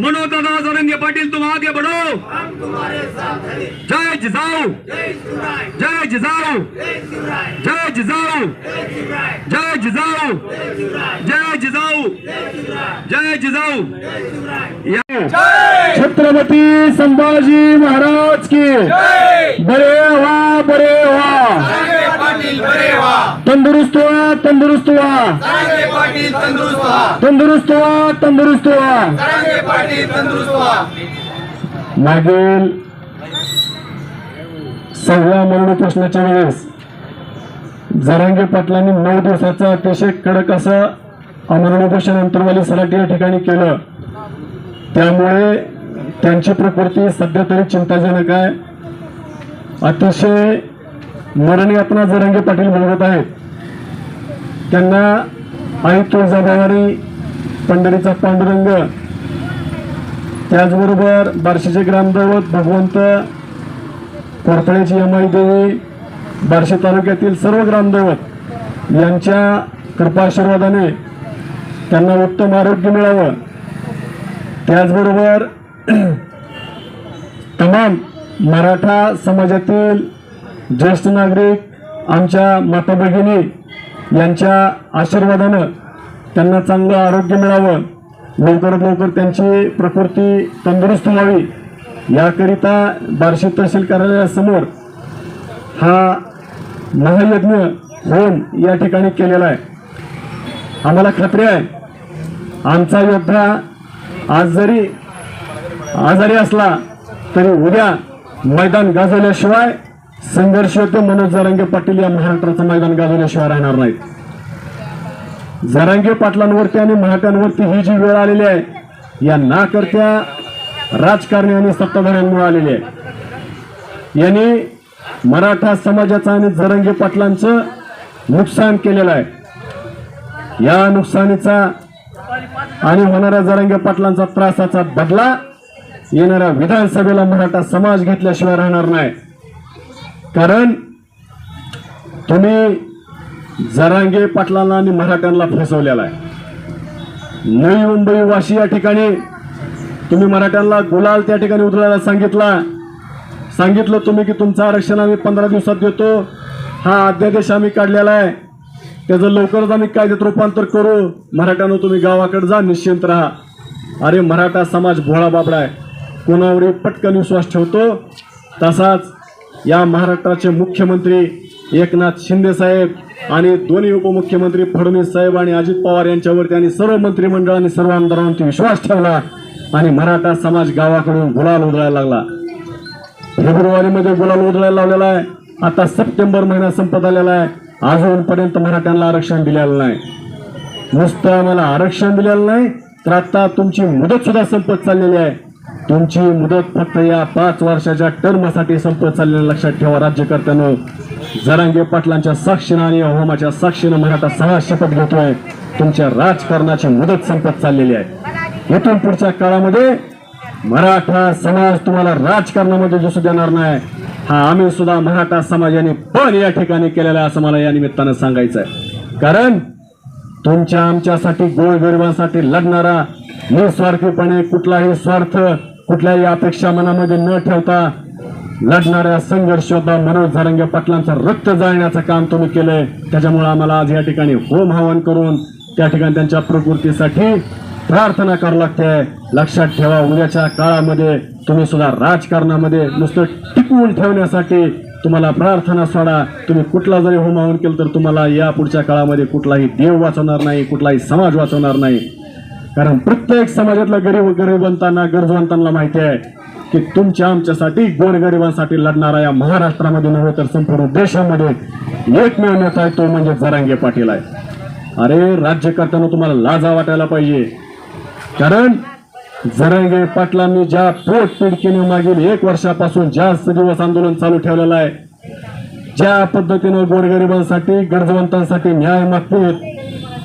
मनोज दादा जरंगे पाटील तुम आगे बढ़ो। जय जिजाऊ। जय जिजाऊ। जय जिजाऊ। जय जिजाऊ। जय जिजाऊ। जय जिजाऊ। या- छत्रपती संभाजी महाराज की। बरे व्हा बरे व्हा। तंदुरुस्त व्हा तंदुरुस्त व्हा. तंदुरुस्त व्हा. तंदुरुस्त व्हा मागील सहाव्या मरण प्रश्नाच्या वेळेस जरांगे पाटलांनी नऊ दिवसाचं अतिशय कडक असं अमरण उपोषण अंतरवाली सराटी या ठिकाणी केलं. त्यामुळे त्यांची प्रकृती सध्या तरी चिंताजनक आहे. अतिशय मरण यातना जरांगे पाटील भोगत आहेत. त्यांना आई तुळजाभवानी पंढरीचा पांडुरंग त्याचबरोबर बार्शीचे ग्रामदैवत भगवंत कोरफळ्याची यमाई देवी बार्शी तालुक्यातील सर्व ग्रामदैवत यांच्या कृपाशीर्वादाने त्यांना उत्तम आरोग्य मिळावं. त्याचबरोबर तमाम मराठा समाजातील ज्येष्ठ नागरिक आमच्या माता भगिनी यांच्या आशीर्वादानं त्यांना चांगलं आरोग्य मिळावं. लवकरात लवकर त्यांची प्रकृती तंदुरुस्त व्हावी. याकरिता बार्शी तहसील कार्यालयासमोर हा महायज्ञ होम या ठिकाणी केलेला आहे. आम्हाला खात्री आहे आमचा योद्धा आज जरी आजारी असला तरी उद्या मैदान गाजवल्याशिवाय संघर्ष होते मनोज जरांगे पाटील या महाराष्ट्राचं मैदान गाजवल्याशिवाय राहणार नाहीत. जरांगे पाटलांवरती आणि महात्यांवरती ही जी वेळ आलेली आहे या नाकर्त्या राजकारणी आणि सत्ताधाऱ्यांमुळे आलेली आहे. यांनी मराठा समाजाचं आणि जरांगे पाटलांचं नुकसान केलेलं आहे. या नुकसानीचा आणि होणाऱ्या जरांगे पाटलांचा त्रासाचा बदला येणाऱ्या विधानसभेला मराठा समाज घेतल्याशिवाय राहणार नाही. कारण तुम्ही जरांगे पाटलांना आणि मराठ्यांना फसवलेला आहे. नवी मुंबई वाशी या ठिकाणी तुम्ही मराठ्यांना गुलाल त्या ठिकाणी उतरायला सांगितला. सांगितलं तुम्ही की तुमचं आरक्षण आम्ही पंधरा दिवसात देतो. हा अध्यादेश आम्ही काढलेला आहे. त्याचं लवकरच आम्ही कायद्यात रूपांतर करू. मराठ्यानं तुम्ही गावाकडे जा निश्चिंत राहा. अरे मराठा समाज भोळा बाबडा आहे. कोणावरही पटकन विश्वास ठेवतो. तसाच या महाराष्ट्राचे मुख्यमंत्री एकनाथ शिंदे साहेब आणि दोन्ही उपमुख्यमंत्री फडणवीस साहेब आणि अजित पवार यांच्यावरती आणि सर्व मंत्रिमंडळाने सर्व आमदारांवरती विश्वास ठेवला आणि मराठा समाज गावाकडून गुलाल उधळायला लागला. फेब्रुवारीमध्ये गुलाल उधळायला लावलेला आहे. आता सप्टेंबर महिना संपत आलेला आहे. अजूनपर्यंत मराठ्यांना आरक्षण दिलेलं नाही. नुसतं आम्हाला आरक्षण दिलेलं नाही तर आता तुमची मुदत सुद्धा संपत चाललेली आहे. तुमची मुदत फक्त या पाच वर्षाच्या टर्मसाठी संपत चाललेल्या लक्षात ठेवा राज्यकर्त्यानं. जरांगे पाटलांच्या साक्षीनं आणि होमाच्या साक्षीनं मराठा सहा शपथ घेतोय. तुमच्या राजकारणाची मुदत संपत चाललेली आहे. इथून पुढच्या काळामध्ये मराठा समाज तुम्हाला राजकारणामध्ये दिसू देणार नाही. हा आम्ही सुद्धा मराठा समाजाने पण या ठिकाणी केलेला आहे असं मला या निमित्तानं सांगायचं आहे कारण तुमच्या आमच्यासाठी गोरगरिबांसाठी लढणारा निस्वार्थीपणे कुठलाही स्वार्थ कुठल्याही अपेक्षा मनामध्ये न ठेवता लढणाऱ्या संघर्ष योद्धा मनोज झारंगे पाटलांचं रक्त जाळण्याचं काम तुम्ही केलंय. त्याच्यामुळे आम्हाला आज या ठिकाणी होम हवन करून त्या ठिकाणी त्यांच्या प्रकृतीसाठी प्रार्थना करावं लागते. लक्षात ठेवा उद्याच्या काळामध्ये तुम्ही सुद्धा राजकारणामध्ये नुसतं टिकवून ठेवण्यासाठी तुम्हाला प्रार्थना सोडा. तुम्ही कुठला जरी होम हवन केलं तर तुम्हाला या पुढच्या काळामध्ये कुठलाही देव वाचवणार नाही कुठलाही समाज वाचवणार नाही. कारण प्रत्येक समाजातल्या गरीब गरीबवंतांना गरजवंतांना माहिती आहे की तुमच्या आमच्यासाठी गोरगरिबांसाठी लढणारा या महाराष्ट्रामध्ये नव्हे तर संपूर्ण देशामध्ये एकमेव नेता आहे तो म्हणजे जरांगे पाटील आहे. अरे राज्यकर्त्यांना तुम्हाला लाजा वाटायला पाहिजे. कारण जरांगे पाटलांनी ज्या पोटतिडकीने मागील एक वर्षापासून जास्त दिवस आंदोलन चालू ठेवलेलं आहे ज्या पद्धतीनं गोरगरिबांसाठी गरजवंतांसाठी न्याय मागते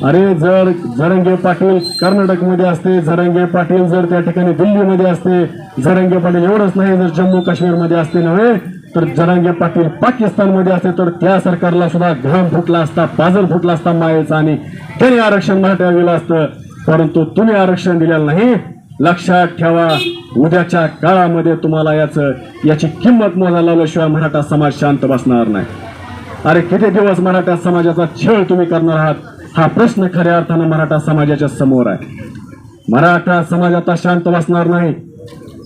अरे जर झरंगे पाटील कर्नाटकमध्ये असते झरंगे पाटील जर त्या ठिकाणी दिल्लीमध्ये असते झरंगे पाटील एवढंच नाही जर जम्मू काश्मीरमध्ये असते नव्हे तर झरंगे पाटील पाकिस्तानमध्ये असते तर त्या सरकारला सुद्धा घाम फुटला असता पाजर फुटला असता मायेचा आणि त्याने आरक्षण मराठ्या दिलं असतं. परंतु तुम्ही आरक्षण दिलेलं नाही. लक्षात ठेवा उद्याच्या काळामध्ये तुम्हाला याचं याची किंमत मोजायला लावल्याशिवाय मराठा समाज शांत बसणार नाही. अरे किती दिवस मराठा समाजाचा छळ तुम्ही करणार आहात? हा प्रश्न खऱ्या अर्थानं मराठा समाजाच्या समोर आहे. मराठा समाज आता शांत बसणार नाही.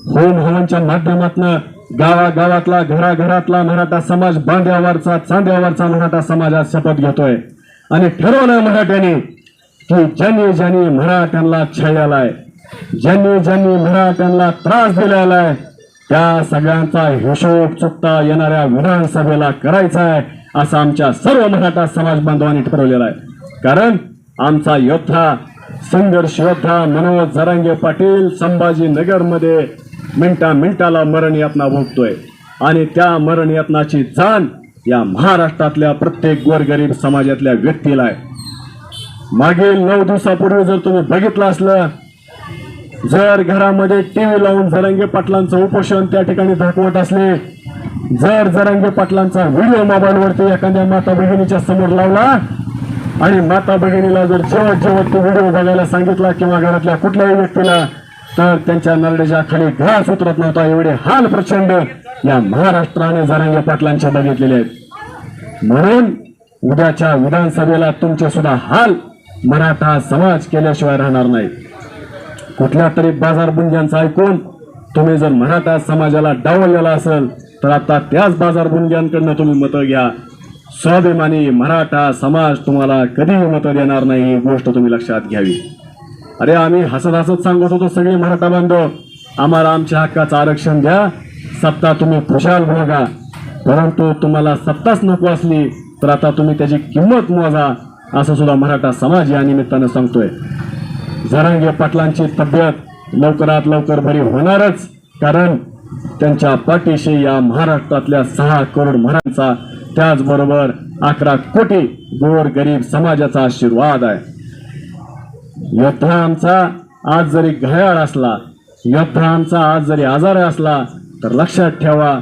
होम हवनच्या माध्यमातनं गावागावातला घराघरातला मराठा समाज बांध्यावरचा चांद्यावरचा मराठा समाज आज शपथ घेतोय. आणि ठरवलं मराठ्यांनी की ज्यांनी ज्यांनी मराठ्यांना छळलेला आहे ज्यांनी ज्यांनी मराठ्यांना त्रास दिलेला आहे त्या सगळ्यांचा हिशोब चुकता येणाऱ्या विधानसभेला करायचा आहे असं आमच्या सर्व मराठा समाज बांधवांनी ठरवलेला आहे. कारण आमचा योद्धा संघर्ष योद्धा मनोज जरांगे पाटील संभाजीनगरमध्ये मिनटा मिनटाला मरण यातना भोगतोय. आणि त्या मरण यातनाची जाण या महाराष्ट्रातल्या प्रत्येक गोरगरीब समाजातल्या व्यक्तीला आहे. मागील नऊ दिवसापूर्वी जर तुम्ही बघितलं असलं जर घरामध्ये टीव्ही लावून जरंगे पाटलांचं उपोषण त्या ठिकाणी दाखवत असले जर जरंगे पाटलांचा व्हिडिओ मोबाईलवरती एखाद्या माता भगिनीच्या समोर लावला आणि माता भगिनीला जर जेव्हा जेव्हा तो व्हिडिओ बघायला सांगितला किंवा घरातल्या कुठल्याही व्यक्तीला तर त्यांच्या नरड्याच्या खाली घास उतरत नव्हता. एवढे हाल प्रचंड या महाराष्ट्राने जरांगे पाटलांच्या बघितलेले आहेत. म्हणून उद्याच्या विधानसभेला तुमचे सुद्धा हाल मराठा समाज केल्याशिवाय राहणार नाही कुठल्या तरी बाजार बुंग्यांचं ऐकून तुम्ही जर मराठा समाजाला डावललेला असेल तर आता त्याच बाजार बुंग्यांकडनं तुम्ही मतं घ्या. स्वाभिमानी मराठा समाज तुम्हाला कधीही मतं देणार नाही ही गोष्ट तुम्ही लक्षात घ्यावी. अरे आम्ही हसत हसत सांगत होतो सगळे मराठा बांधव आम्हाला आमच्या हक्काचं आरक्षण द्या सत्ता तुम्ही खुशाल बघा परंतु तुम्हाला सत्ताच नको असली तर आता तुम्ही त्याची किंमत मोजा असं सुद्धा मराठा समाज या निमित्तानं सांगतोय. झरंगे पाटलांची तब्येत लवकरात लवकर बरी होणारच कारण त्यांच्या पाठीशी या महाराष्ट्रातल्या सहा करोड मराठ्यांचा त्याचबरोबर अकरा कोटी गोर गरीब समाजाचा आशीर्वाद आहे. योद्धा आमचा आज जरी घायाळ असला योद्धा आमचा आज जरी आजार असला तर लक्षात ठेवा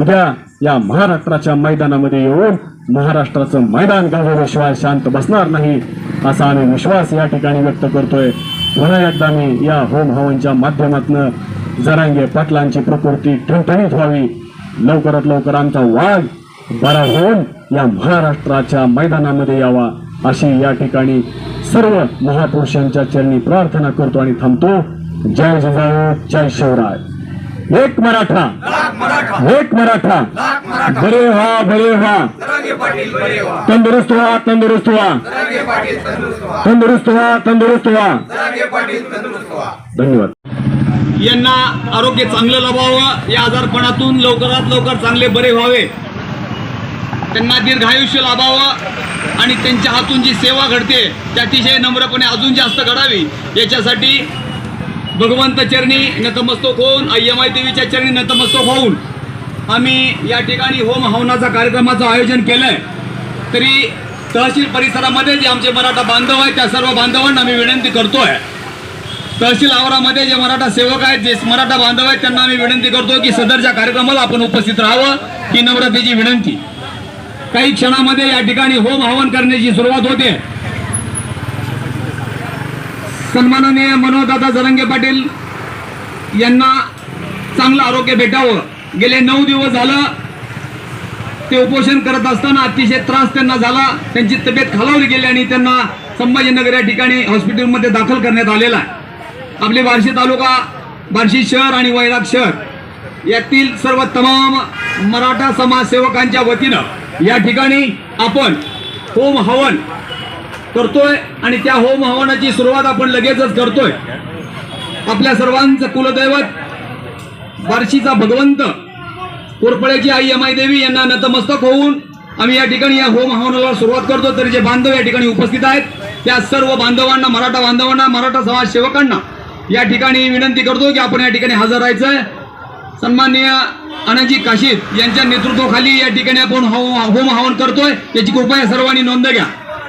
उद्या या महाराष्ट्राच्या मैदानामध्ये येऊन महाराष्ट्राचं मैदान गाजवल्याशिवाय शांत बसणार नाही असा आम्ही विश्वास या ठिकाणी व्यक्त करतोय. पुन्हा एकदा मी या होम हवनच्या माध्यमातून जरांगे पाटलांची प्रकृती ठणठणीत व्हावी. लवकरात लवकर आमचा वाघ बरा होऊन या महाराष्ट्राच्या मैदानामध्ये यावा अशी या ठिकाणी सर्व महापुरुषांच्या चरणी प्रार्थना करतो आणि थांबतो. जय जिजाऊ जय शिवराय. एक मराठा एक मराठा. बरे व्हा बरे व्हा. तंदुरुस्त व्हा तंदुरुस्त व्हा. तंदुरुस्त व्हा तंदुरुस्त व्हा. तंदुरुस्त व्हा धन्यवाद. यांना आरोग्य चांगलं लाभावं या आजारपणातून लवकरात लवकर चांगले बरे व्हावे. त्यांना दीर्घायुष्य लाभावं आणि त्यांच्या हातून जी सेवा घडते त्या अतिशय नम्रपणे अजून जास्त घडावी. याच्यासाठी भगवंत चरणी नतमस्तक होऊन अय्यमाई देवीच्या चरणी नतमस्तक होऊन आम्ही या ठिकाणी होम हवनाचा कार्यक्रमाचं आयोजन केलं आहे तरी तहसील परिसरामध्ये जे आमचे मराठा बांधव आहेत त्या सर्व बांधवांना आम्ही विनंती करतोय. तहसील आवारामध्ये जे मराठा सेवक आहेत जे मराठा बांधव आहेत त्यांना आम्ही विनंती करतो की सदरच्या कार्यक्रमाला आपण उपस्थित राहावं ही नम्रतेची विनंती. काही क्षणामध्ये या ठिकाणी होम हवन करण्याची सुरुवात होते. सन्माननीय मनोजदादा जरंगे पाटील यांना चांगलं आरोग्य भेटावं. गेले नऊ दिवस झालं ते उपोषण करत असताना अतिशय त्रास त्यांना झाला. त्यांची तब्येत खालावली गेली आणि त्यांना संभाजीनगर या ठिकाणी हॉस्पिटलमध्ये दाखल करण्यात आलेला आहे. आपले बार्शी तालुका बार्शी शहर आणि वैराग शहर यातील सर्व तमाम मराठा समाजसेवकांच्या वतीनं या ठिकाणी आपण होम हवन करतोय आणि त्या होम हवनाची सुरुवात आपण लगेचच करतोय. आपल्या सर्वांचं कुलदैवत बार्शीचा भगवंत कोरपड्याची आई यमाई देवी यांना नतमस्तक होऊन आम्ही या ठिकाणी या होम हवनाला सुरुवात करतो तरी जे बांधव या ठिकाणी उपस्थित आहेत त्या सर्व बांधवांना मराठा बांधवांना मराठा समाज सेवकांना या ठिकाणी विनंती करतो की आपण या ठिकाणी हजर राहायचंय. सन्माननीय अनाजी काशीद यांच्या नेतृत्वाखाली या ठिकाणी आपण हो- होम होम हवन करतोय. याची कृपया सर्वांनी नोंद घ्या.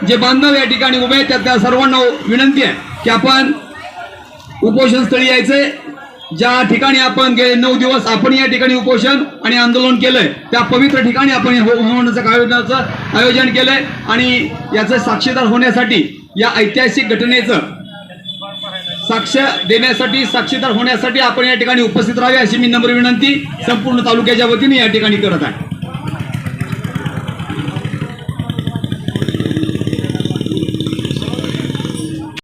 जे बांधव या ठिकाणी उभे आहेत त्या- त्या सर्वांना विनंती आहे की आपण उपोषण स्थळी यायचंय ज्या ठिकाणी आपण गेले नऊ दिवस आपण या ठिकाणी उपोषण आणि आंदोलन केलंय. त्या पवित्र ठिकाणी आपण या होम हवनाचं आयोजनाचं आयोजन केलंय. आणि याचं साक्षीदार होण्यासाठी या ऐतिहासिक घटनेचं साक्ष देण्यासाठी साक्षीदार होण्यासाठी आपण या ठिकाणी उपस्थित राहावे अशी मी नम्र विनंती संपूर्ण तालुक्याच्या वतीने या ठिकाणी करत आहे.